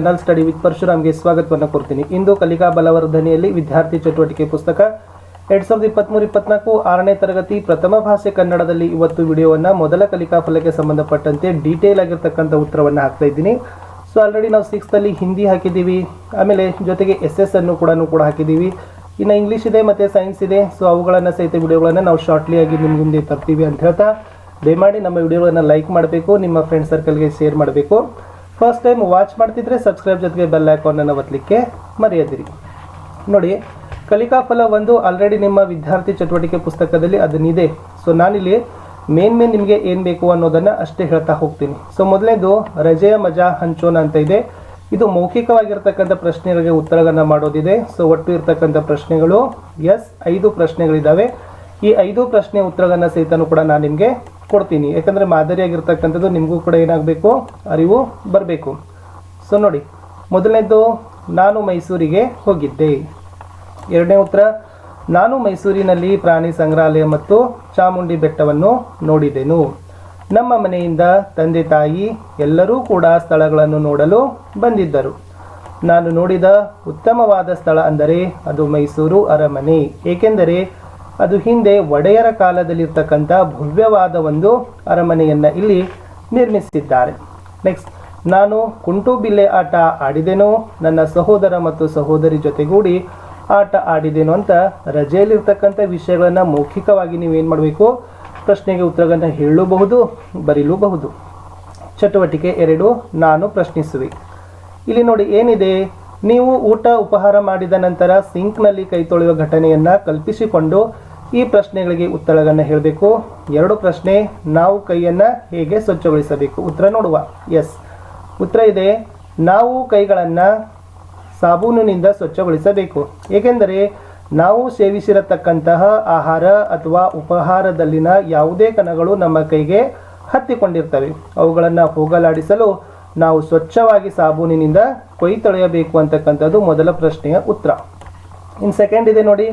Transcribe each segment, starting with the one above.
General study with ಪರಶುರಾಮ್ಗೆ ಸ್ವಾಗತವನ್ನು ಕೊಡ್ತೀನಿ ಇಂದು ಕಲಿಕಾ ಬಲವರ್ಧನೆಯಲ್ಲಿ ವಿದ್ಯಾರ್ಥಿ ಚಟುವಟಿಕೆ ಪುಸ್ತಕ. ಎರಡ್ ಸಾವಿರದ ಇಪ್ಪತ್ಮೂರು, ಇಪ್ಪತ್ನಾಲ್ಕು, ಆರನೇ ತರಗತಿ ಪ್ರಥಮ ಭಾಷೆ ಕನ್ನಡದಲ್ಲಿ ಇವತ್ತು ವಿಡಿಯೋವನ್ನು ಮೊದಲ ಕಲಿಕಾ ಫಲಕ್ಕೆ ಸಂಬಂಧಪಟ್ಟಂತೆ ಡೀಟೇಲ್ ಆಗಿರ್ತಕ್ಕಂಥ ಉತ್ತರವನ್ನು ಹಾಕ್ತಾ ಇದ್ದೀನಿ. ಸೊ ಆಲ್ರೆಡಿ ನಾವು ಸಿಕ್ಸ್ತಲ್ಲಿ ಹಿಂದಿ ಹಾಕಿದ್ದೀವಿ. ಆಮೇಲೆ ಜೊತೆಗೆ ಎಸ್ ಎಸ್ ಅನ್ನು ಕೂಡ ಕೂಡ ಹಾಕಿದ್ದೀವಿ. ಇನ್ನು ಇಂಗ್ಲೀಷ್ ಇದೆ ಮತ್ತು ಸೈನ್ಸ್ ಇದೆ. ಸೊ ಅವುಗಳನ್ನು ಸಹಿತ ವಿಡಿಯೋಗಳನ್ನು ನಾವು ಶಾರ್ಟ್ಲಿ ಆಗಿ ನಿಮ್ಮ ಮುಂದೆ ತರ್ತೀವಿ ಅಂತ ಹೇಳ್ತಾ. ದಯಮಾಡಿ ನಮ್ಮ ವಿಡಿಯೋಗಳನ್ನು ಲೈಕ್ ಮಾಡಬೇಕು, ನಿಮ್ಮ ಫ್ರೆಂಡ್ ಸರ್ಕಲ್ಗೆ ಶೇರ್ ಮಾಡಬೇಕು. ಫಸ್ಟ್ ಟೈಮ್ ವಾಚ್ ಮಾಡ್ತಿದ್ರೆ ಸಬ್ಸ್ಕ್ರೈಬ್ ಜೊತೆಗೆ ಬೆಲ್ ಐಕಾನನ್ನು ಒತ್ತಲಿಕ್ಕೆ ಮರೆಯದಿರಿ. ನೋಡಿ, ಕಲಿಕಾ ಫಲ ಒಂದು ಆಲ್ರೆಡಿ ನಿಮ್ಮ ವಿದ್ಯಾರ್ಥಿ ಚಟುವಟಿಕೆ ಪುಸ್ತಕದಲ್ಲಿ ಅದನ್ನಿದೆ. ಸೊ ನಾನಿಲ್ಲಿ ಮೇನ್ ಮೇನ್ ನಿಮಗೆ ಏನು ಬೇಕು ಅನ್ನೋದನ್ನು ಅಷ್ಟೇ ಹೇಳ್ತಾ ಹೋಗ್ತೀನಿ. ಸೊ ಮೊದಲನೇದು, ರಜೆಯ ಮಜಾ ಹಂಚೋಣ ಅಂತ ಇದೆ. ಇದು ಮೌಖಿಕವಾಗಿರ್ತಕ್ಕಂಥ ಪ್ರಶ್ನೆಗಳಿಗೆ ಉತ್ತರಗಳನ್ನು ಮಾಡೋದಿದೆ. ಸೊ ಒಟ್ಟು ಇರ್ತಕ್ಕಂಥ ಪ್ರಶ್ನೆಗಳು ಎಸ್ ಐದು ಪ್ರಶ್ನೆಗಳಿದ್ದಾವೆ ಈ ಐದು ಪ್ರಶ್ನೆ ಉತ್ತರಗಳನ್ನು ಸಹಿತನೂ ಕೂಡ ನಾನು ನಿಮಗೆ ಕೊಡ್ತೀನಿ. ಯಾಕಂದರೆ ಮಾದರಿಯಾಗಿರ್ತಕ್ಕಂಥದ್ದು ನಿಮಗೂ ಕೂಡ ಏನಾಗಬೇಕು? ಅರಿವು ಬರಬೇಕು. ಸೊ ನೋಡಿ, ಮೊದಲನೇದು ನಾನು ಮೈಸೂರಿಗೆ ಹೋಗಿದ್ದೆ. ಎರಡನೇ ಉತ್ತರ, ನಾನು ಮೈಸೂರಿನಲ್ಲಿ ಪ್ರಾಣಿ ಸಂಗ್ರಹಾಲಯ ಮತ್ತು ಚಾಮುಂಡಿ ಬೆಟ್ಟವನ್ನು ನೋಡಿದೆನು. ನಮ್ಮ ಮನೆಯಿಂದ ತಂದೆ ತಾಯಿ ಎಲ್ಲರೂ ಕೂಡ ಸ್ಥಳಗಳನ್ನು ನೋಡಲು ಬಂದಿದ್ದರು. ನಾನು ನೋಡಿದ ಉತ್ತಮವಾದ ಸ್ಥಳ ಅಂದರೆ ಅದು ಮೈಸೂರು ಅರಮನೆ. ಏಕೆಂದರೆ ಅದು ಹಿಂದೆ ಒಡೆಯರ ಕಾಲದಲ್ಲಿರ್ತಕ್ಕಂಥ ಭವ್ಯವಾದ ಒಂದು ಅರಮನೆಯನ್ನು ಇಲ್ಲಿ ನಿರ್ಮಿಸಿದ್ದಾರೆ. ನೆಕ್ಸ್ಟ್ ನಾನು ಕುಂಟು ಬಿಲ್ಲೆ ಆಟ ಆಡಿದೆನೋ, ನನ್ನ ಸಹೋದರ ಮತ್ತು ಸಹೋದರಿ ಜೊತೆಗೂಡಿ ಆಟ ಆಡಿದೆನೋ ಅಂತ ರಜೆಯಲ್ಲಿರ್ತಕ್ಕಂಥ ವಿಷಯಗಳನ್ನು ಮೌಖಿಕವಾಗಿ ನೀವೇನು ಮಾಡಬೇಕು? ಪ್ರಶ್ನೆಗೆ ಉತ್ತರಗಳನ್ನು ಹೇಳಬಹುದು ಬರೀಲೂಬಹುದು. ಚಟುವಟಿಕೆ ಎರಡು, ನಾನು ಪ್ರಶ್ನಿಸುವೆ. ಇಲ್ಲಿ ನೋಡಿ ಏನಿದೆ? ನೀವು ಊಟ ಉಪಹಾರ ಮಾಡಿದ ನಂತರ ಸಿಂಕ್ನಲ್ಲಿ ಕೈ ತೊಳೆಯುವ ಘಟನೆಯನ್ನು ಕಲ್ಪಿಸಿಕೊಂಡು ಈ ಪ್ರಶ್ನೆಗಳಿಗೆ ಉತ್ತರಗಳನ್ನು ಹೇಳಬೇಕು. ಎರಡು ಪ್ರಶ್ನೆ, ನಾವು ಕೈಯನ್ನು ಹೇಗೆ ಸ್ವಚ್ಛಗೊಳಿಸಬೇಕು? ಉತ್ತರ ನೋಡುವ. ಎಸ್. ಉತ್ತರ ಇದೆ, ನಾವು ಕೈಗಳನ್ನು ಸಾಬೂನಿನಿಂದ ಸ್ವಚ್ಛಗೊಳಿಸಬೇಕು. ಏಕೆಂದರೆ ನಾವು ಸೇವಿಸಿರತಕ್ಕಂತಹ ಆಹಾರ ಅಥವಾ ಉಪಹಾರದಲ್ಲಿನ ಯಾವುದೇ ಕಣಗಳು ನಮ್ಮ ಕೈಗೆ ಹತ್ತಿಕೊಂಡಿರ್ತವೆ. ಅವುಗಳನ್ನು ಹೋಗಲಾಡಿಸಲು ನಾವು ಸ್ವಚ್ಛವಾಗಿ ಸಾಬೂನಿನಿಂದ ಕೊಯ್ ತೊಳೆಯಬೇಕು ಅಂತಕ್ಕಂಥದ್ದು ಮೊದಲ ಪ್ರಶ್ನೆಯ ಉತ್ತರ. ಇನ್ನು ಸೆಕೆಂಡ್ ಇದೆ ನೋಡಿ.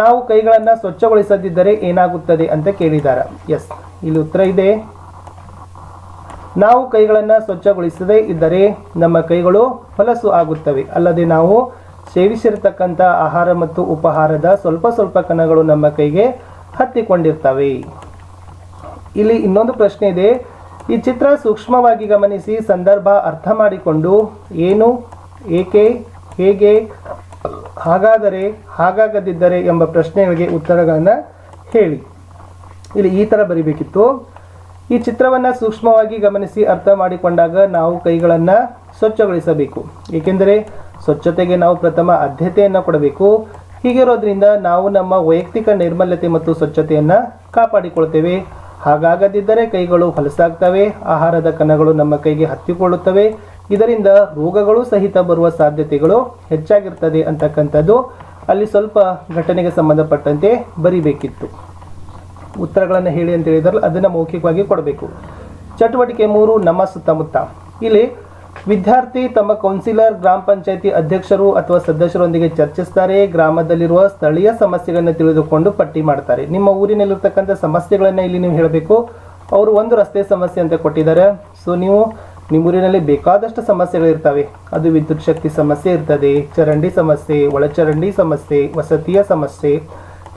ನಾವು ಕೈಗಳನ್ನು ಸ್ವಚ್ಛಗೊಳಿಸದಿದ್ದರೆ ಏನಾಗುತ್ತದೆ ಅಂತ ಕೇಳಿದ್ದಾರೆ ಎಸ್ ಇಲ್ಲಿ ಉತ್ತರ ಇದೆ. ನಾವು ಕೈಗಳನ್ನು ಸ್ವಚ್ಛಗೊಳಿಸದೇ ಇದ್ದರೆ ನಮ್ಮ ಕೈಗಳು ಹೊಲಸು ಆಗುತ್ತವೆ. ಅಲ್ಲದೆ ನಾವು ಸೇವಿಸಿರತಕ್ಕಂಥ ಆಹಾರ ಮತ್ತು ಉಪಹಾರದ ಸ್ವಲ್ಪ ಸ್ವಲ್ಪ ಕಣಗಳು ನಮ್ಮ ಕೈಗೆ ಹತ್ತಿಕೊಂಡಿರ್ತವೆ. ಇಲ್ಲಿ ಇನ್ನೊಂದು ಪ್ರಶ್ನೆ ಇದೆ. ಈ ಚಿತ್ರ ಸೂಕ್ಷ್ಮವಾಗಿ ಗಮನಿಸಿ, ಸಂದರ್ಭ ಅರ್ಥ ಮಾಡಿಕೊಂಡು, ಏನು, ಏಕೆ, ಹೇಗೆ ಹಾಗಾದರೆ ಹಾಗಾಗದಿದ್ದರೆ ಎಂಬ ಪ್ರಶ್ನೆಗಳಿಗೆ ಉತ್ತರಗಳನ್ನು ಹೇಳಿ. ಇಲ್ಲಿ ಈ ಥರ ಬರಿಬೇಕಿತ್ತು. ಈ ಚಿತ್ರವನ್ನು ಸೂಕ್ಷ್ಮವಾಗಿ ಗಮನಿಸಿ ಅರ್ಥ ಮಾಡಿಕೊಂಡಾಗ ನಾವು ಕೈಗಳನ್ನು ಸ್ವಚ್ಛಗೊಳಿಸಬೇಕು. ಏಕೆಂದರೆ ಸ್ವಚ್ಛತೆಗೆ ನಾವು ಪ್ರಥಮ ಆದ್ಯತೆಯನ್ನು ಕೊಡಬೇಕು. ಹೀಗಿರೋದ್ರಿಂದ ನಾವು ನಮ್ಮ ವೈಯಕ್ತಿಕ ನೈರ್ಮಲ್ಯತೆ ಮತ್ತು ಸ್ವಚ್ಛತೆಯನ್ನು ಕಾಪಾಡಿಕೊಳ್ತೇವೆ. ಹಾಗಾಗದಿದ್ದರೆ ಕೈಗಳು ಹೊಲಸಾಗ್ತವೆ. ಆಹಾರದ ಕಣಗಳು ನಮ್ಮ ಕೈಗೆ ಹತ್ತಿಕೊಳ್ಳುತ್ತವೆ. ಇದರಿಂದ ರೋಗಗಳು ಸಹಿತ ಬರುವ ಸಾಧ್ಯತೆಗಳು ಹೆಚ್ಚಾಗಿರ್ತದೆ ಅಂತಕ್ಕಂಥದ್ದು ಅಲ್ಲಿ ಸ್ವಲ್ಪ ಘಟನೆಗೆ ಸಂಬಂಧಪಟ್ಟಂತೆ ಬರಿಬೇಕಿತ್ತು. ಉತ್ತರಗಳನ್ನು ಹೇಳಿ ಅಂತ ಹೇಳಿದ್ರೆ ಅದನ್ನು ಮೌಖಿಕವಾಗಿ ಕೊಡಬೇಕು. ಚಟುವಟಿಕೆ ಮೂರು, ನಮ್ಮ ಸುತ್ತಮುತ್ತ. ಇಲ್ಲಿ ವಿದ್ಯಾರ್ಥಿ, ತಮ್ಮ ಕೌನ್ಸಿಲರ್, ಗ್ರಾಮ ಪಂಚಾಯತಿ ಅಧ್ಯಕ್ಷರು ಅಥವಾ ಸದಸ್ಯರೊಂದಿಗೆ ಚರ್ಚಿಸ್ತಾರೆ, ಗ್ರಾಮದಲ್ಲಿರುವ ಸ್ಥಳೀಯ ಸಮಸ್ಯೆಗಳನ್ನು ತಿಳಿದುಕೊಂಡು ಪಟ್ಟಿ ಮಾಡ್ತಾರೆ. ನಿಮ್ಮ ಊರಿನಲ್ಲಿರ್ತಕ್ಕಂಥ ಸಮಸ್ಯೆಗಳನ್ನು ಇಲ್ಲಿ ನೀವು ಹೇಳಬೇಕು. ಅವರು ಒಂದು ರಸ್ತೆ ಸಮಸ್ಯೆ ಅಂತ ಕೊಟ್ಟಿದ್ದಾರೆ. ಸೊ ನೀವು ನಿಮ್ಮೂರಿನಲ್ಲಿ ಬೇಕಾದಷ್ಟು ಸಮಸ್ಯೆಗಳಿರ್ತವೆ. ಅದು ವಿದ್ಯುತ್ ಶಕ್ತಿ ಸಮಸ್ಯೆ ಇರ್ತದೆ, ಚರಂಡಿ ಸಮಸ್ಯೆ, ಒಳಚರಂಡಿ ಸಮಸ್ಯೆ, ವಸತಿಯ ಸಮಸ್ಯೆ,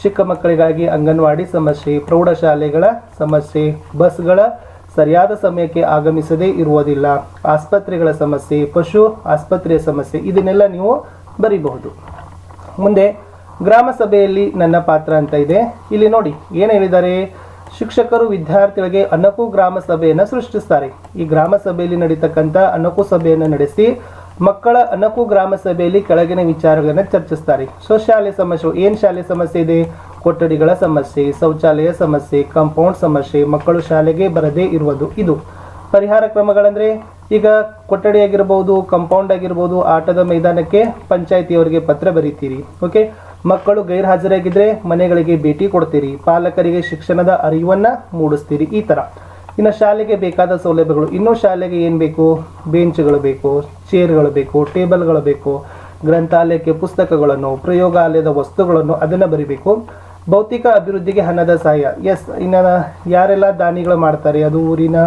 ಚಿಕ್ಕ ಮಕ್ಕಳಿಗಾಗಿ ಅಂಗನವಾಡಿ ಸಮಸ್ಯೆ, ಪ್ರೌಢಶಾಲೆಗಳ ಸಮಸ್ಯೆ, ಬಸ್ಗಳ ಸರಿಯಾದ ಸಮಯಕ್ಕೆ ಆಗಮಿಸದೇ ಇರುವುದಿಲ್ಲ. ಆಸ್ಪತ್ರೆಗಳ ಸಮಸ್ಯೆ, ಪಶು ಆಸ್ಪತ್ರೆಯ ಸಮಸ್ಯೆ, ಇದನ್ನೆಲ್ಲ ನೀವು ಬರೀಬಹುದು. ಮುಂದೆ ಗ್ರಾಮ ಸಭೆಯಲ್ಲಿ ನನ್ನ ಪಾತ್ರ ಅಂತ ಇದೆ. ಇಲ್ಲಿ ನೋಡಿ, ಏನು ಹೇಳಿದ್ದಾರೆ? ಶಿಕ್ಷಕರು ವಿದ್ಯಾರ್ಥಿಗಳಿಗೆ ಅನಕು ಗ್ರಾಮ ಸಭೆಯನ್ನು ಸೃಷ್ಟಿಸ್ತಾರೆ. ಈ ಗ್ರಾಮ ಸಭೆಯಲ್ಲಿ ನಡೀತಕ್ಕಂಥ ಅನಕು ಸಭೆಯನ್ನು ನಡೆಸಿ ಮಕ್ಕಳ ಅನಕು ಗ್ರಾಮ ಸಭೆಯಲ್ಲಿ ಕೆಳಗಿನ ವಿಚಾರಗಳನ್ನು ಚರ್ಚಿಸ್ತಾರೆ. ಸೊ ಶಾಲೆ ಸಮಸ್ಯೆ, ಏನು ಶಾಲೆ ಸಮಸ್ಯೆ ಇದೆ? ಕೊಠಡಿಗಳ ಸಮಸ್ಯೆ, ಶೌಚಾಲಯ ಸಮಸ್ಯೆ, ಕಾಂಪೌಂಡ್ ಸಮಸ್ಯೆ, ಮಕ್ಕಳು ಶಾಲೆಗೆ ಬರದೇ ಇರುವುದು ಇದು. ಪರಿಹಾರ ಕ್ರಮಗಳಂದ್ರೆ ಈಗ ಕೊಠಡಿ ಆಗಿರ್ಬೋದು, ಕಾಂಪೌಂಡ್ ಆಗಿರ್ಬೋದು, ಆಟದ ಮೈದಾನಕ್ಕೆ ಪಂಚಾಯತಿಯವರಿಗೆ ಪತ್ರ ಬರೀತೀರಿ, ಓಕೆ? ಮಕ್ಕಳು ಗೈರ್ಹಾಜರಾಗಿದ್ದರೆ ಮನೆಗಳಿಗೆ ಭೇಟಿ ಕೊಡ್ತೀರಿ. ಪಾಲಕರಿಗೆ ಶಿಕ್ಷಣದ ಅರಿವನ್ನು ಮೂಡಿಸ್ತೀರಿ. ಈ ಥರ ಇನ್ನು ಶಾಲೆಗೆ ಬೇಕಾದ ಸೌಲಭ್ಯಗಳು. ಇನ್ನೂ ಶಾಲೆಗೆ ಏನು ಬೇಕು? ಬೆಂಚ್ಗಳು ಬೇಕು, ಚೇರ್ಗಳು ಬೇಕು, ಟೇಬಲ್ಗಳು ಬೇಕು, ಗ್ರಂಥಾಲಯಕ್ಕೆ ಪುಸ್ತಕಗಳನ್ನು, ಪ್ರಯೋಗಾಲಯದ ವಸ್ತುಗಳನ್ನು ಅದನ್ನು ಬರಿಬೇಕು. ಭೌತಿಕ ಅಭಿವೃದ್ಧಿಗೆ ಹಣದ ಸಹಾಯ. ಎಸ್ ಇನ್ನು ಯಾರೆಲ್ಲ ದಾನಿಗಳು ಮಾಡ್ತಾರೆ? ಅದು ಊರಿನ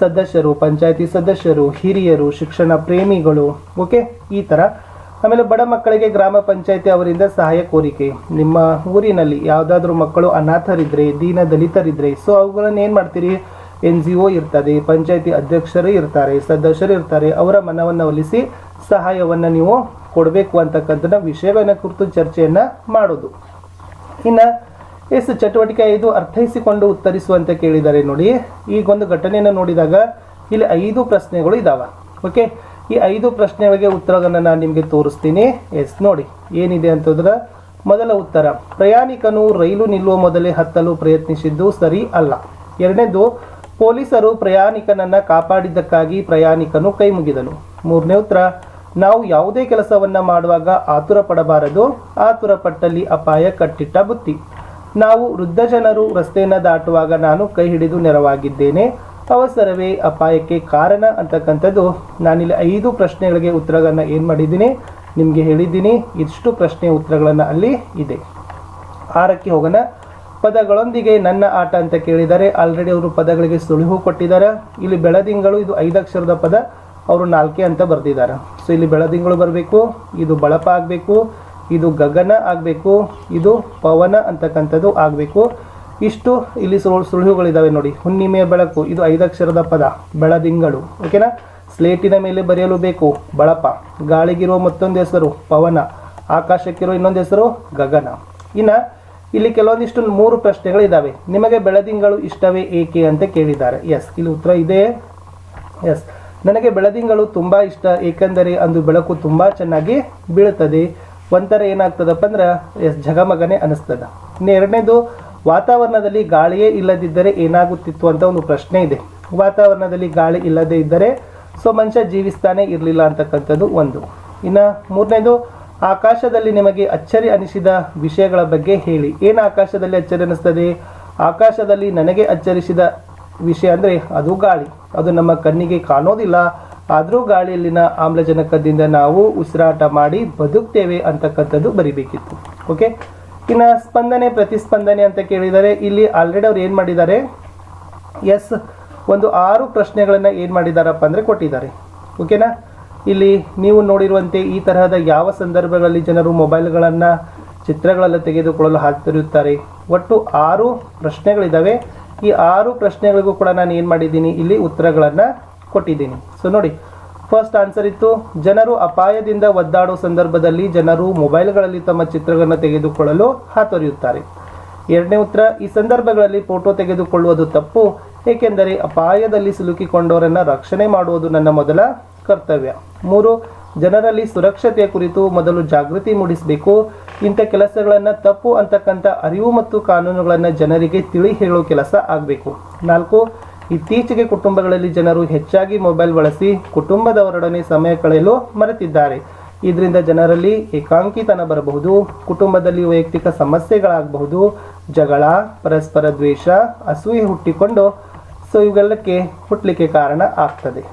ಸದಸ್ಯರು, ಪಂಚಾಯತಿ ಸದಸ್ಯರು, ಹಿರಿಯರು, ಶಿಕ್ಷಣ ಪ್ರೇಮಿಗಳು. ಓಕೆ ಈ ಥರ ಆಮೇಲೆ ಬಡ ಮಕ್ಕಳಿಗೆ ಗ್ರಾಮ ಪಂಚಾಯತಿ ಅವರಿಂದ ಸಹಾಯ ಕೋರಿಕೆ. ನಿಮ್ಮ ಊರಿನಲ್ಲಿ ಯಾವುದಾದ್ರೂ ಮಕ್ಕಳು ಅನಾಥರಿದ್ರೆ, ದೀನ ದಲಿತರಿದ್ರೆ, ಸೊ ಅವುಗಳನ್ನು ಏನು ಮಾಡ್ತೀರಿ? ಎನ್ ಜಿ ಒ ಇರ್ತದೆ, ಪಂಚಾಯತಿ ಅಧ್ಯಕ್ಷರು ಇರ್ತಾರೆ, ಸದಸ್ಯರು ಇರ್ತಾರೆ, ಅವರ ಮನವನ್ನು ಒಲಿಸಿ ಸಹಾಯವನ್ನು ನೀವು ಕೊಡಬೇಕು ಅಂತಕ್ಕಂಥ ವಿಷಯವನ್ನು ಕುರಿತು ಚರ್ಚೆಯನ್ನು ಮಾಡೋದು. ಇನ್ನು ಎಸ್ ಚಟುವಟಿಕೆ ಐದು ಅರ್ಥೈಸಿಕೊಂಡು ಉತ್ತರಿಸುವಂತೆ ಕೇಳಿದ್ದಾರೆ ನೋಡಿ, ಈಗೊಂದು ಘಟನೆಯನ್ನು ನೋಡಿದಾಗ ಇಲ್ಲಿ ಐದು ಪ್ರಶ್ನೆಗಳು ಇದ್ದಾವೆ ಓಕೆ? ಈ ಐದು ಪ್ರಶ್ನೆಗಳಿಗೆ ಉತ್ತರಗಳನ್ನು ನಾನು ನಿಮಗೆ ತೋರಿಸ್ತೀನಿ. ಎಸ್ ನೋಡಿ, ಏನಿದೆ ಅಂತಂದ್ರೆ ಮೊದಲ ಉತ್ತರ, ಪ್ರಯಾಣಿಕನು ರೈಲು ನಿಲ್ಲುವ ಮೊದಲೇ ಹತ್ತಲು ಪ್ರಯತ್ನಿಸಿದ್ದು ಸರಿ ಅಲ್ಲ. ಎರಡನೇದು, ಪೊಲೀಸರು ಪ್ರಯಾಣಿಕನನ್ನ ಕಾಪಾಡಿದ್ದಕ್ಕಾಗಿ ಪ್ರಯಾಣಿಕನು ಕೈ ಮುಗಿದನು. ಮೂರನೇ ಉತ್ತರ, ನಾವು ಯಾವುದೇ ಕೆಲಸವನ್ನ ಮಾಡುವಾಗ ಆತುರ ಪಡಬಾರದು ಆತುರ ಪಟ್ಟಲ್ಲಿ ಅಪಾಯ ಕಟ್ಟಿಟ್ಟ ಬುತ್ತಿ. ನಾವು ವೃದ್ಧ ಜನರು ರಸ್ತೆಯನ್ನು ದಾಟುವಾಗ ನಾನು ಕೈ ಹಿಡಿದು ನೆರವಾಗಿದ್ದೇನೆ. ಅವಸರವೇ ಅಪಾಯಕ್ಕೆ ಕಾರಣ ಅಂತಕ್ಕಂಥದ್ದು. ನಾನಿಲ್ಲಿ ಐದು ಪ್ರಶ್ನೆಗಳಿಗೆ ಉತ್ತರಗಳನ್ನು ಏನು ಮಾಡಿದ್ದೀನಿ? ನಿಮಗೆ ಹೇಳಿದ್ದೀನಿ, ಇಷ್ಟು ಪ್ರಶ್ನೆ ಉತ್ತರಗಳನ್ನು ಅಲ್ಲಿ ಇದೆ. ಆರಕ್ಕೆ ಹೋಗೋಣ. ಪದಗಳೊಂದಿಗೆ ನನ್ನ ಆಟ ಅಂತ ಕೇಳಿದ್ದಾರೆ ಆಲ್ರೆಡಿ ಅವರು ಪದಗಳಿಗೆ ಸುಳಿವು ಕೊಟ್ಟಿದ್ದಾರೆ ಇಲ್ಲಿ ಬೆಳದಿಂಗಳು ಇದು ಐದಕ್ಷರದ ಪದ, ಅವರು ನಾಲ್ಕೆ ಅಂತ ಬರೆದಿದ್ದಾರೆ ಸೊ ಇಲ್ಲಿ ಬೆಳದಿಂಗಳು ಬರಬೇಕು, ಇದು ಬಳಪ ಆಗಬೇಕು, ಇದು ಗಗನ ಆಗಬೇಕು, ಇದು ಪವನ ಅಂತಕ್ಕಂಥದ್ದು ಆಗಬೇಕು. ಇಷ್ಟು ಇಲ್ಲಿ ಸುಳು ಸುಳಿವುಗಳಿದ್ದಾವೆ ನೋಡಿ. ಹುಣ್ಣಿಮೆಯ ಬೆಳಕು, ಇದು ಐದಕ್ಷರದ ಪದ, ಬೆಳದಿಂಗಳು. ಓಕೆನಾ ಸ್ಲೇಟಿನ ಮೇಲೆ ಬರೆಯಲು ಬೇಕು, ಬಳಪ. ಗಾಳಿಗಿರುವ ಮತ್ತೊಂದು ಹೆಸರು, ಪವನ. ಆಕಾಶಕ್ಕಿರುವ ಇನ್ನೊಂದು ಹೆಸರು, ಗಗನ. ಇನ್ನು ಇಲ್ಲಿ ಕೆಲವೊಂದಿಷ್ಟು ಮೂರು ಪ್ರಶ್ನೆಗಳಿದ್ದಾವೆ ನಿಮಗೆ ಬೆಳದಿಂಗಳು ಇಷ್ಟವೇ ಏಕೆ ಅಂತ ಕೇಳಿದ್ದಾರೆ. ಎಸ್ ಇಲ್ಲಿ ಉತ್ತರ ಇದೆ. ಎಸ್ ನನಗೆ ಬೆಳದಿಂಗಳು ತುಂಬ ಇಷ್ಟ, ಏಕೆಂದರೆ ಅಂದು ಬೆಳಕು ತುಂಬ ಚೆನ್ನಾಗಿ ಬೀಳುತ್ತದೆ. ಒಂಥರ ಏನಾಗ್ತದಪ್ಪ ಅಂದ್ರೆ ಎಸ್ ಜಗಮಗನೆ ಅನಿಸ್ತದ. ಇನ್ನು ಎರಡನೇದು ವಾತಾವರಣದಲ್ಲಿ ಗಾಳಿಯೇ ಇಲ್ಲದಿದ್ದರೆ ಏನಾಗುತ್ತಿತ್ತು ಅಂತ ಒಂದು ಪ್ರಶ್ನೆ ಇದೆ. ವಾತಾವರಣದಲ್ಲಿ ಗಾಳಿ ಇಲ್ಲದೆ ಇದ್ದರೆ ಸೊ ಮನುಷ್ಯ ಜೀವಿಸ್ತಾನೆ ಇರಲಿಲ್ಲ ಅಂತಕ್ಕಂಥದ್ದು ಒಂದು. ಇನ್ನು ಮೂರನೇದು, ಆಕಾಶದಲ್ಲಿ ನಿಮಗೆ ಅಚ್ಚರಿ ಅನಿಸಿದ ವಿಷಯಗಳ ಬಗ್ಗೆ ಹೇಳಿ. ಏನು ಆಕಾಶದಲ್ಲಿ ಅಚ್ಚರಿ ಅನಿಸ್ತದೆ? ಆಕಾಶದಲ್ಲಿ ನನಗೆ ಅಚ್ಚರಿಸಿದ ವಿಷಯ ಅಂದರೆ ಅದು ಗಾಳಿ. ಅದು ನಮ್ಮ ಕಣ್ಣಿಗೆ ಕಾಣೋದಿಲ್ಲ. ಆದರೂ ಗಾಳಿಯಲ್ಲಿನ ಆಮ್ಲಜನಕದಿಂದ ನಾವು ಉಸಿರಾಟ ಮಾಡಿ ಬದುಕ್ತೇವೆ ಅಂತಕ್ಕಂಥದ್ದು ಬರಿಬೇಕಿತ್ತು. ಓಕೆ ಇನ್ನು ಸ್ಪಂದನೆ, ಪ್ರತಿಸ್ಪಂದನೆ ಅಂತ ಕೇಳಿದರೆ ಇಲ್ಲಿ ಆಲ್ರೆಡಿ ಅವ್ರು ಏನು ಮಾಡಿದ್ದಾರೆ? ಎಸ್ ಒಂದು ಆರು ಪ್ರಶ್ನೆಗಳನ್ನು ಏನು ಮಾಡಿದಾರಪ್ಪ ಅಂದರೆ ಕೊಟ್ಟಿದ್ದಾರೆ. ಓಕೆನಾ ಇಲ್ಲಿ ನೀವು ನೋಡಿರುವಂತೆ ಈ ತರಹದ ಯಾವ ಸಂದರ್ಭಗಳಲ್ಲಿ ಜನರು ಮೊಬೈಲ್ಗಳನ್ನು ಚಿತ್ರಗಳೆಲ್ಲ ತೆಗೆದುಕೊಳ್ಳಲು ಹಾಕ್ತಿರುತ್ತಾರೆ ಒಟ್ಟು ಆರು ಪ್ರಶ್ನೆಗಳಿದ್ದಾವೆ ಈ ಆರು ಪ್ರಶ್ನೆಗಳಿಗೂ ಕೂಡ ನಾನು ಏನು ಮಾಡಿದ್ದೀನಿ? ಇಲ್ಲಿ ಉತ್ತರಗಳನ್ನು ಕೊಟ್ಟಿದ್ದೀನಿ. ಸೊ ನೋಡಿ ಫಸ್ಟ್ ಆನ್ಸರ್ ಇತ್ತು, ಜನರು ಅಪಾಯದಿಂದ ಒದ್ದಾಡೋ ಸಂದರ್ಭದಲ್ಲಿ ಜನರು ಮೊಬೈಲ್ಗಳಲ್ಲಿ ತಮ್ಮ ಚಿತ್ರಗಳನ್ನು ತೆಗೆದುಕೊಳ್ಳಲು ಹಾತೊರೆಯುತ್ತಾರೆ. ಎರಡನೇ ಉತ್ತರ, ಈ ಸಂದರ್ಭಗಳಲ್ಲಿ ಫೋಟೋ ತೆಗೆದುಕೊಳ್ಳುವುದು ತಪ್ಪು, ಏಕೆಂದರೆ ಅಪಾಯದಲ್ಲಿ ಸಿಲುಕಿಕೊಂಡವರನ್ನು ರಕ್ಷಣೆ ಮಾಡುವುದು ನನ್ನ ಮೊದಲ ಕರ್ತವ್ಯ. ಮೂರು, ಜನರಲ್ಲಿ ಸುರಕ್ಷತೆಯ ಕುರಿತು ಮೊದಲು ಜಾಗೃತಿ ಮೂಡಿಸಬೇಕು. ಇಂಥ ಕೆಲಸಗಳನ್ನು ತಪ್ಪು ಅಂತಕ್ಕಂಥ ಅರಿವು ಮತ್ತು ಕಾನೂನುಗಳನ್ನು ಜನರಿಗೆ ತಿಳಿ ಹೇಳುವ ಕೆಲಸ ಆಗಬೇಕು. ನಾಲ್ಕು ಇತ್ತೀಚೆಗೆ ಕುಟುಂಬಗಳಲ್ಲಿ ಜನರು ಹೆಚ್ಚಾಗಿ ಮೊಬೈಲ್ ಬಳಸಿ ಕುಟುಂಬದವರೊಡನೆ ಸಮಯ ಕಳೆಯಲು ಮರೆತಿದ್ದಾರೆ. ಇದರಿಂದ ಜನರಲ್ಲಿ ಏಕಾಂಕಿತನ ಬರಬಹುದು, ಕುಟುಂಬದಲ್ಲಿ ವೈಯಕ್ತಿಕ ಸಮಸ್ಯೆಗಳಾಗಬಹುದು, ಜಗಳ, ಪರಸ್ಪರ ದ್ವೇಷ, ಅಸೂಯೆ ಹುಟ್ಟಿಕೊಂಡು ಸೊ ಇವೆಲ್ಲಕ್ಕೆ ಹುಟ್ಟಲಿಕ್ಕೆ ಕಾರಣ ಆಗ್ತದೆ.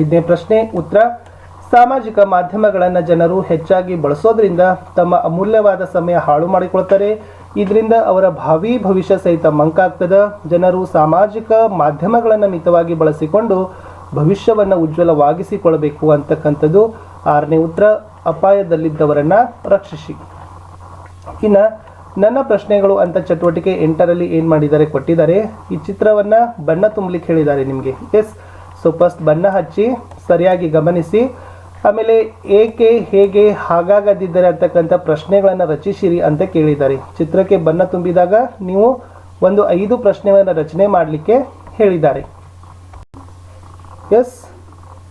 ಐದನೇ ಪ್ರಶ್ನೆ, ಉತ್ತರ. ಸಾಮಾಜಿಕ ಮಾಧ್ಯಮಗಳನ್ನು ಜನರು ಹೆಚ್ಚಾಗಿ ಬಳಸೋದ್ರಿಂದ ತಮ್ಮ ಅಮೂಲ್ಯವಾದ ಸಮಯ ಹಾಳು ಮಾಡಿಕೊಳ್ತಾರೆ. ಇದರಿಂದ ಅವರ ಭಾವಿ ಭವಿಷ್ಯ ಸಹಿತ ಮಂಕಾಗ್ತದೆ. ಜನರು ಸಾಮಾಜಿಕ ಮಾಧ್ಯಮಗಳನ್ನು ಮಿತವಾಗಿ ಬಳಸಿಕೊಂಡು ಭವಿಷ್ಯವನ್ನು ಉಜ್ವಲವಾಗಿಸಿಕೊಳ್ಳಬೇಕು ಅಂತಕ್ಕಂಥದ್ದು ಆರನೇ ಉತ್ತರ. ಅಪಾಯದಲ್ಲಿದ್ದವರನ್ನು ರಕ್ಷಿಸಿ. ಇನ್ನು ನನ್ನ ಪ್ರಶ್ನೆಗಳು ಅಂತ ಚಟುವಟಿಕೆ ಎಂಟರಲ್ಲಿ ಏನು ಮಾಡಿದ್ದಾರೆ ಕೊಟ್ಟಿದ್ದಾರೆ. ಈ ಚಿತ್ರವನ್ನು ಬಣ್ಣ ತುಂಬಲಿಕ್ಕೆ ಹೇಳಿದ್ದಾರೆ ನಿಮಗೆ. ಎಸ್, ಸೊ ಫಸ್ಟ್ ಬಣ್ಣ ಹಚ್ಚಿ, ಸರಿಯಾಗಿ ಗಮನಿಸಿ. ಆಮೇಲೆ ಏಕೆ, ಹೇಗೆ, ಹಾಗಾಗದಿದ್ದರೆ ಅಂತಕ್ಕಂಥ ಪ್ರಶ್ನೆಗಳನ್ನು ರಚಿಸಿರಿ ಅಂತ ಕೇಳಿದ್ದಾರೆ. ಚಿತ್ರಕ್ಕೆ ಬಣ್ಣ ತುಂಬಿದಾಗ ನೀವು ಒಂದು ಐದು ಪ್ರಶ್ನೆಗಳನ್ನು ರಚನೆ ಮಾಡಲಿಕ್ಕೆ ಹೇಳಿದ್ದಾರೆ. ಎಸ್,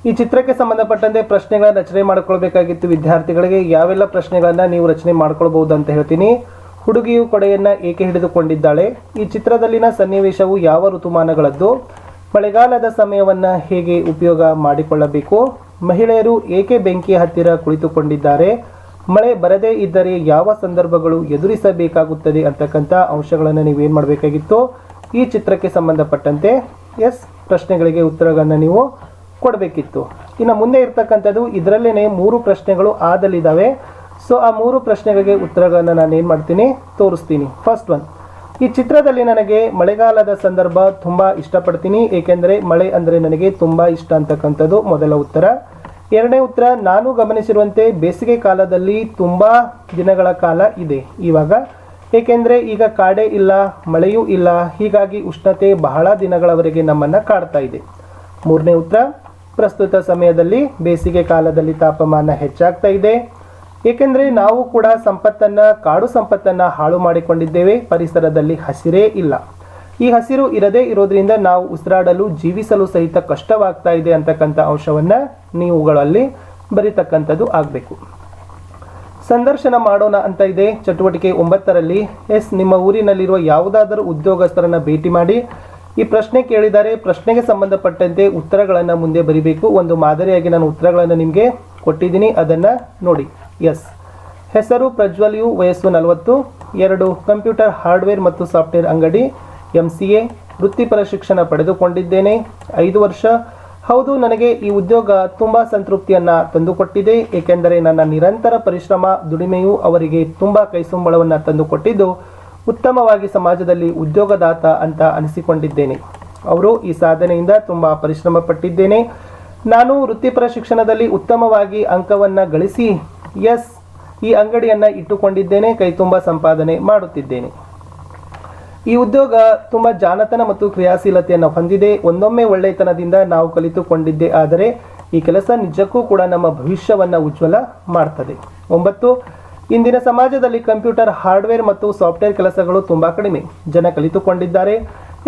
ಈ ಚಿತ್ರಕ್ಕೆ ಸಂಬಂಧಪಟ್ಟಂತೆ ಪ್ರಶ್ನೆಗಳನ್ನು ರಚನೆ ಮಾಡಿಕೊಳ್ಬೇಕಾಗಿತ್ತು ವಿದ್ಯಾರ್ಥಿಗಳಿಗೆ. ಯಾವೆಲ್ಲ ಪ್ರಶ್ನೆಗಳನ್ನು ನೀವು ರಚನೆ ಮಾಡ್ಕೊಳ್ಬಹುದು ಅಂತ ಹೇಳ್ತೀನಿ. ಹುಡುಗಿಯು ಕೊಡೆಯನ್ನು ಏಕೆ ಹಿಡಿದುಕೊಂಡಿದ್ದಾಳೆ? ಈ ಚಿತ್ರದಲ್ಲಿನ ಸನ್ನಿವೇಶವು ಯಾವ ಋತುಮಾನಗಳದ್ದು? ಮಳೆಗಾಲದ ಸಮಯವನ್ನು ಹೇಗೆ ಉಪಯೋಗ ಮಾಡಿಕೊಳ್ಳಬೇಕು? ಮಹಿಳೆಯರು ಏಕೆ ಬೆಂಕಿಯ ಹತ್ತಿರ ಕುಳಿತುಕೊಂಡಿದ್ದಾರೆ? ಮಳೆ ಬರದೇ ಇದ್ದರೆ ಯಾವ ಸಂದರ್ಭಗಳು ಎದುರಿಸಬೇಕಾಗುತ್ತದೆ ಅಂತಕ್ಕಂಥ ಅಂಶಗಳನ್ನು ನೀವೇನು ಮಾಡಬೇಕಾಗಿತ್ತು? ಈ ಚಿತ್ರಕ್ಕೆ ಸಂಬಂಧಪಟ್ಟಂತೆ ಎಸ್ ಪ್ರಶ್ನೆಗಳಿಗೆ ಉತ್ತರಗಳನ್ನು ನೀವು ಕೊಡಬೇಕಿತ್ತು. ಇನ್ನು ಮುಂದೆ ಇರ್ತಕ್ಕಂಥದ್ದು ಇದರಲ್ಲೇ ಮೂರು ಪ್ರಶ್ನೆಗಳು ಆದಲ್ಲಿದ್ದಾವೆ. ಸೊ ಆ ಮೂರು ಪ್ರಶ್ನೆಗಳಿಗೆ ಉತ್ತರಗಳನ್ನು ನಾನು ಏನು ಮಾಡ್ತೀನಿ, ತೋರಿಸ್ತೀನಿ. ಫಸ್ಟ್ ಒನ್ ಈ ಚಿತ್ರದಲ್ಲಿ ನನಗೆ ಮಳೆಗಾಲದ ಸಂದರ್ಭ ತುಂಬ ಇಷ್ಟಪಡ್ತೀನಿ, ಏಕೆಂದರೆ ಮಳೆ ಅಂದರೆ ನನಗೆ ತುಂಬ ಇಷ್ಟ ಅಂತಕ್ಕಂಥದ್ದು ಮೊದಲ ಉತ್ತರ. ಎರಡನೇ ಉತ್ತರ, ನಾನು ಗಮನಿಸಿರುವಂತೆ ಬೇಸಿಗೆ ಕಾಲದಲ್ಲಿ ತುಂಬ ದಿನಗಳ ಕಾಲ ಇದೆ ಇವಾಗ. ಏಕೆಂದರೆ ಈಗ ಕಾಡೆ ಇಲ್ಲ, ಮಳೆಯೂ ಇಲ್ಲ, ಹೀಗಾಗಿ ಉಷ್ಣತೆ ಬಹಳ ದಿನಗಳವರೆಗೆ ನಮ್ಮನ್ನು ಕಾಡ್ತಾ ಇದೆ. ಮೂರನೇ ಉತ್ತರ, ಪ್ರಸ್ತುತ ಸಮಯದಲ್ಲಿ ಬೇಸಿಗೆ ಕಾಲದಲ್ಲಿ ತಾಪಮಾನ ಹೆಚ್ಚಾಗ್ತಾ ಇದೆ. ಏಕೆಂದರೆ ನಾವು ಕೂಡ ಸಂಪತ್ತನ್ನ, ಕಾಡು ಸಂಪತ್ತನ್ನ ಹಾಳು ಮಾಡಿಕೊಂಡಿದ್ದೇವೆ. ಪರಿಸರದಲ್ಲಿ ಹಸಿರೇ ಇಲ್ಲ. ಈ ಹಸಿರು ಇರದೇ ಇರೋದ್ರಿಂದ ನಾವು ಉಸಿರಾಡಲು, ಜೀವಿಸಲು ಸಹಿತ ಕಷ್ಟವಾಗ್ತಾ ಇದೆ ಅಂತಕ್ಕಂಥ ಅಂಶವನ್ನು ನೀವುಗಳಲ್ಲಿ ಬರೀತಕ್ಕಂಥದ್ದು ಆಗಬೇಕು. ಸಂದರ್ಶನ ಮಾಡೋಣ ಅಂತ ಇದೆ. ಚಟುವಟಿಕೆ ಒಂಬತ್ತರಲ್ಲಿ ಎಸ್, ನಿಮ್ಮ ಊರಿನಲ್ಲಿರುವ ಯಾವುದಾದರೂ ಉದ್ಯೋಗಸ್ಥರನ್ನ ಭೇಟಿ ಮಾಡಿ. ಈ ಪ್ರಶ್ನೆ ಕೇಳಿದರೆ ಪ್ರಶ್ನೆಗೆ ಸಂಬಂಧಪಟ್ಟಂತೆ ಉತ್ತರಗಳನ್ನು ಮುಂದೆ ಬರಿಬೇಕು. ಒಂದು ಮಾದರಿಯಾಗಿ ನಾನು ಉತ್ತರಗಳನ್ನು ನಿಮಗೆ ಕೊಟ್ಟಿದ್ದೀನಿ. ಅದನ್ನು ನೋಡಿ. ಎಸ್. ಹೆಸರು ಪ್ರಜ್ವಲ್ ಯು ವಯಸ್ಸು ನಲವತ್ತು. ಎರಡು, ಕಂಪ್ಯೂಟರ್ ಹಾರ್ಡ್ವೇರ್ ಮತ್ತು ಸಾಫ್ಟ್ವೇರ್ ಅಂಗಡಿ. ಎಂ ಸಿ ಎ ವೃತ್ತಿಪರ ಶಿಕ್ಷಣ ಪಡೆದುಕೊಂಡಿದ್ದೇನೆ. ಐದು ವರ್ಷ. ಹೌದು, ನನಗೆ ಈ ಉದ್ಯೋಗ ತುಂಬ ಸಂತೃಪ್ತಿಯನ್ನು ತಂದುಕೊಟ್ಟಿದೆ. ಏಕೆಂದರೆ ನನ್ನ ನಿರಂತರ ಪರಿಶ್ರಮ, ದುಡಿಮೆಯು ಅವರಿಗೆ ತುಂಬ ಕೈಸುಂಬಳವನ್ನು ತಂದುಕೊಟ್ಟಿದ್ದು, ಉತ್ತಮವಾಗಿ ಸಮಾಜದಲ್ಲಿ ಉದ್ಯೋಗದಾತ ಅಂತ ಅನಿಸಿಕೊಂಡಿದ್ದೇನೆ. ಅವರು ಈ ಸಾಧನೆಯಿಂದ ತುಂಬ ಪರಿಶ್ರಮ ಪಟ್ಟಿದ್ದೇನೆ ನಾನು ವೃತ್ತಿಪರ ಶಿಕ್ಷಣದಲ್ಲಿ ಉತ್ತಮವಾಗಿ ಅಂಕವನ್ನು ಗಳಿಸಿ ಎಸ್ ಈ ಅಂಗಡಿಯನ್ನು ಇಟ್ಟುಕೊಂಡಿದ್ದೇನೆ, ಕೈ ತುಂಬ ಸಂಪಾದನೆ ಮಾಡುತ್ತಿದ್ದೇನೆ. ಈ ಉದ್ಯೋಗ ತುಂಬ ಜಾಣತನ ಮತ್ತು ಕ್ರಿಯಾಶೀಲತೆಯನ್ನು ಹೊಂದಿದೆ. ಒಂದೊಮ್ಮೆ ಒಳ್ಳೆಯತನದಿಂದ ನಾವು ಕಲಿತುಕೊಂಡಿದ್ದೇ, ಆದರೆ ಈ ಕೆಲಸ ನಿಜಕ್ಕೂ ಕೂಡ ನಮ್ಮ ಭವಿಷ್ಯವನ್ನು ಉಜ್ವಲ ಮಾಡ್ತದೆ. ಒಂಬತ್ತು, ಇಂದಿನ ಸಮಾಜದಲ್ಲಿ ಕಂಪ್ಯೂಟರ್, ಹಾರ್ಡ್ವೇರ್ ಮತ್ತು ಸಾಫ್ಟ್ವೇರ್ ಕೆಲಸಗಳು ತುಂಬ ಕಡಿಮೆ. ಜನ ಕಲಿತುಕೊಂಡಿದ್ದಾರೆ.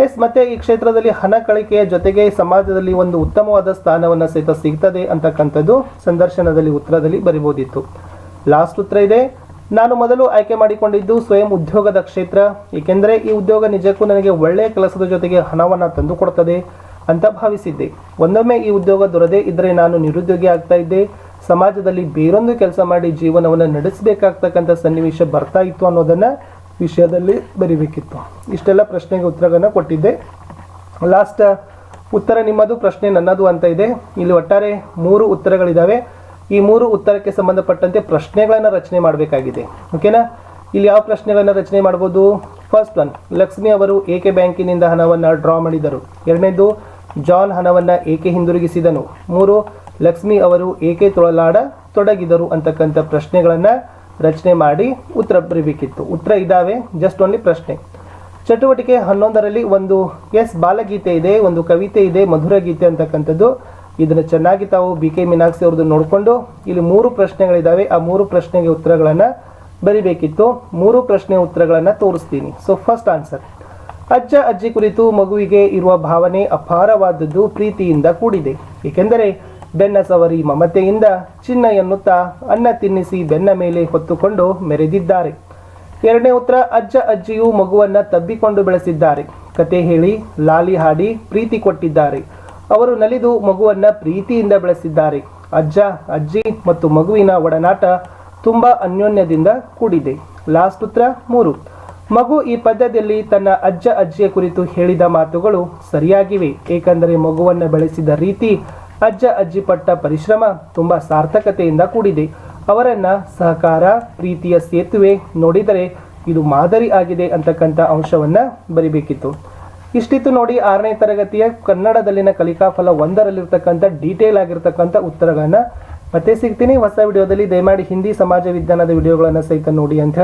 ಎಸ್, ಮತ್ತೆ ಈ ಕ್ಷೇತ್ರದಲ್ಲಿ ಹಣ ಕಳಿಕೆಯ ಜೊತೆಗೆ ಸಮಾಜದಲ್ಲಿ ಒಂದು ಉತ್ತಮವಾದ ಸ್ಥಾನವನ್ನು ಸಹಿತ ಸಿಗ್ತದೆ ಅಂತಕ್ಕಂಥದ್ದು ಸಂದರ್ಶನದಲ್ಲಿ, ಉತ್ತರದಲ್ಲಿ ಬರಿಬೋದಿತ್ತು. ಲಾಸ್ಟ್ ಉತ್ತರ ಇದೆ. ನಾನು ಮೊದಲು ಆಯ್ಕೆ ಮಾಡಿಕೊಂಡಿದ್ದು ಸ್ವಯಂ ಉದ್ಯೋಗದ ಕ್ಷೇತ್ರ. ಏಕೆಂದರೆ ಈ ಉದ್ಯೋಗ ನಿಜಕ್ಕೂ ನನಗೆ ಒಳ್ಳೆಯ ಕೆಲಸದ ಜೊತೆಗೆ ಹಣವನ್ನು ತಂದುಕೊಡ್ತದೆ ಅಂತ ಭಾವಿಸಿದ್ದೆ. ಒಂದೊಮ್ಮೆ ಈ ಉದ್ಯೋಗ ದೊರದೇ ಇದ್ದರೆ ನಾನು ನಿರುದ್ಯೋಗಿ ಆಗ್ತಾ ಇದ್ದೆ. ಸಮಾಜದಲ್ಲಿ ಬೇರೊಂದು ಕೆಲಸ ಮಾಡಿ ಜೀವನವನ್ನು ನಡೆಸಬೇಕಾಗ್ತಕ್ಕಂಥ ಸನ್ನಿವೇಶ ಬರ್ತಾ ಇತ್ತು ಅನ್ನೋದನ್ನು ವಿಷಯದಲ್ಲಿ ಬರಿಬೇಕಿತ್ತು. ಇಷ್ಟೆಲ್ಲ ಪ್ರಶ್ನೆಗೆ ಉತ್ತರಗಳನ್ನು ಕೊಟ್ಟಿದ್ದೆ. ಲಾಸ್ಟ್ ಉತ್ತರ ನಿಮ್ಮದು, ಪ್ರಶ್ನೆ ನನ್ನದು ಅಂತ ಇದೆ. ಇಲ್ಲಿ ಒಟ್ಟಾರೆ ಮೂರು ಉತ್ತರಗಳಿದ್ದಾವೆ ಈ ಮೂರು ಉತ್ತರಕ್ಕೆ ಸಂಬಂಧಪಟ್ಟಂತೆ ಪ್ರಶ್ನೆಗಳನ್ನು ರಚನೆ ಮಾಡಬೇಕಾಗಿದೆ. ಓಕೆನಾ ಇಲ್ಲಿ ಯಾವ ಪ್ರಶ್ನೆಗಳನ್ನು ರಚನೆ ಮಾಡ್ಬೋದು? ಫಸ್ಟ್ ಒನ್ ಲಕ್ಷ್ಮಿ ಅವರು ಏಕೆ ಬ್ಯಾಂಕಿನಿಂದ ಹಣವನ್ನು ಡ್ರಾ ಮಾಡಿದರು? ಎರಡನೇದು, ಜಾನ್ ಹಣವನ್ನು ಏಕೆ ಹಿಂದಿರುಗಿಸಿದನು? ಮೂರು, ಲಕ್ಷ್ಮಿ ಅವರು ಏಕೆ ತೊಳಲಾಡ ತೊಡಗಿದರು ಅಂತಕ್ಕಂಥ ಪ್ರಶ್ನೆಗಳನ್ನು ರಚನೆ ಮಾಡಿ ಉತ್ತರ ಬರೀಬೇಕಿತ್ತು. ಉತ್ತರ ಇದ್ದಾವೆ ಜಸ್ಟ್ ಓನ್ಲಿ ಪ್ರಶ್ನೆ. ಚಟುವಟಿಕೆ ಹನ್ನೊಂದರಲ್ಲಿ ಒಂದು ಎಸ್ ಬಾಲಗೀತೆ ಇದೆ, ಒಂದು ಕವಿತೆ ಇದೆ, ಮಧುರ ಗೀತೆ ಅಂತಕ್ಕಂಥದ್ದು. ಇದನ್ನು ಚೆನ್ನಾಗಿ ತಾವು ಬಿ ಕೆ ಮೀನಾಕ್ಷಿ ಅವ್ರದ್ದು ನೋಡಿಕೊಂಡು ಇಲ್ಲಿ ಮೂರು ಪ್ರಶ್ನೆಗಳಿದ್ದಾವೆ ಆ ಮೂರು ಪ್ರಶ್ನೆಗೆ ಉತ್ತರಗಳನ್ನು ಬರಿಬೇಕಿತ್ತು. ಮೂರು ಪ್ರಶ್ನೆ ಉತ್ತರಗಳನ್ನು ತೋರಿಸ್ತೀನಿ. ಸೊ ಫಸ್ಟ್ ಆನ್ಸರ್ ಅಜ್ಜ ಅಜ್ಜಿ ಕುರಿತು ಮಗುವಿಗೆ ಇರುವ ಭಾವನೆ ಅಪಾರವಾದದ್ದು, ಪ್ರೀತಿಯಿಂದ ಕೂಡಿದೆ. ಏಕೆಂದರೆ ಬೆನ್ನ ಸವರಿ ಮಮತೆಯಿಂದ ಚಿನ್ನ ಎನ್ನುತ್ತಾ ಅನ್ನ ತಿನ್ನಿಸಿ ಬೆನ್ನ ಮೇಲೆ ಹೊತ್ತುಕೊಂಡು ಮೆರೆದಿದ್ದಾರೆ. ಎರಡನೇ ಉತ್ತರ, ಅಜ್ಜ ಅಜ್ಜಿಯು ಮಗುವನ್ನ ತಬ್ಬಿಕೊಂಡು ಬೆಳೆಸಿದ್ದಾರೆ. ಕತೆ ಹೇಳಿ ಲಾಲಿ ಹಾಡಿ ಪ್ರೀತಿ ಕೊಟ್ಟಿದ್ದಾರೆ. ಅವರು ನಲಿದು ಮಗುವನ್ನ ಪ್ರೀತಿಯಿಂದ ಬೆಳೆಸಿದ್ದಾರೆ. ಅಜ್ಜ, ಅಜ್ಜಿ ಮತ್ತು ಮಗುವಿನ ಒಡನಾಟ ತುಂಬಾ ಅನ್ಯೋನ್ಯದಿಂದ ಕೂಡಿದೆ. ಲಾಸ್ಟ್ ಉತ್ತರ, ಮೂರು. ಮಗು ಈ ಪದ್ಯದಲ್ಲಿ ತನ್ನ ಅಜ್ಜ ಅಜ್ಜಿಯ ಕುರಿತು ಹೇಳಿದ ಮಾತುಗಳು ಸರಿಯಾಗಿವೆ. ಏಕೆಂದರೆ ಮಗುವನ್ನು ಬೆಳೆಸಿದ ರೀತಿ ಅಜ್ಜ ಅಜ್ಜಿ ಪಟ್ಟ ಪರಿಶ್ರಮ ತುಂಬ ಸಾರ್ಥಕತೆಯಿಂದ ಕೂಡಿದೆ. ಅವರನ್ನ ಸಹಕಾರ, ಪ್ರೀತಿಯ ಸೇತುವೆ ನೋಡಿದರೆ ಇದು ಮಾದರಿ ಆಗಿದೆ ಅಂತಕ್ಕಂಥ ಅಂಶವನ್ನ ಬರಿಬೇಕಿತ್ತು. ಇಷ್ಟಿತ್ತು ನೋಡಿ ಆರನೇ ತರಗತಿಯ ಕನ್ನಡದಲ್ಲಿನ ಕಲಿಕಾಫಲ ಒಂದರಲ್ಲಿರ್ತಕ್ಕಂಥ ಡೀಟೇಲ್ ಆಗಿರ್ತಕ್ಕಂಥ ಉತ್ತರಗಳನ್ನ ಮತ್ತೆ ಸಿಗ್ತೀನಿ. ಹೊಸ ವಿಡಿಯೋದಲ್ಲಿ ದಯಮಾಡಿ ಹಿಂದಿ ಸಮಾಜ ವಿಜ್ಞಾನದ ವಿಡಿಯೋಗಳನ್ನು ಸಹಿತ ನೋಡಿ ಅಂತ